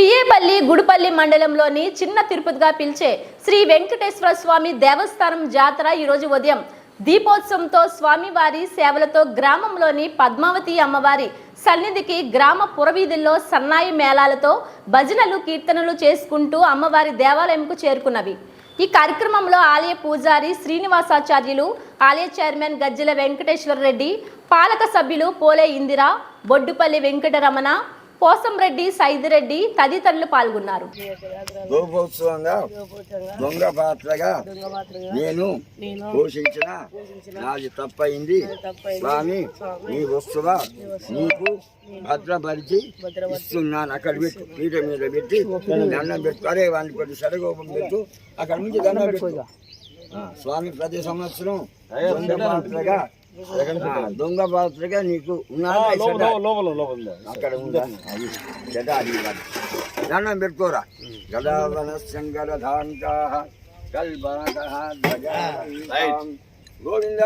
పియేపల్లి గుడిపల్లి మండలంలోని చిన్న తిరుపతిగా పిలిచే శ్రీ వెంకటేశ్వర స్వామి దేవస్థానం జాతర ఈరోజు ఉదయం. దీపోత్సవంతో స్వామివారి సేవలతో గ్రామంలోని పద్మావతి అమ్మవారి సన్నిధికి గ్రామ పురవీధుల్లో సన్నాయి మేళాలతో భజనలు కీర్తనలు చేసుకుంటూ అమ్మవారి దేవాలయంకు చేరుకున్నవి. ఈ కార్యక్రమంలో ఆలయ పూజారి శ్రీనివాసాచార్యులు ఆలయ చైర్మన్ గజ్జల వెంకటేశ్వర రెడ్డి పాలక సభ్యులు పోలే ఇందిరా బొడ్డుపల్లి వెంకటరమణ పోసంరెడ్డి సైదిరెడ్డి తదితరులు పాల్గొన్నారు. గోపోత్సవంగా దొంగ పాత్రగా నేను పోషించిన నాది తప్పయింది స్వామి నీ వస్తువ నీకు భద్రపరిచి ఇస్తున్నాను. అక్కడ పెట్టు పీట మీద పెట్టి దండం పెట్టు. అరే వాడిని కొద్ది సరగోపం పెట్టు. అక్కడ నుంచి దండం పెట్టు. స్వామి ప్రతి సంవత్సరం దొంగ పాత్రగా దొంగ పాత్రగా నీకు? అక్కడ ఉందా. దండం పెట్టుకోరా. గదావన శంకర ధాంకా కల్బాక గోవింద!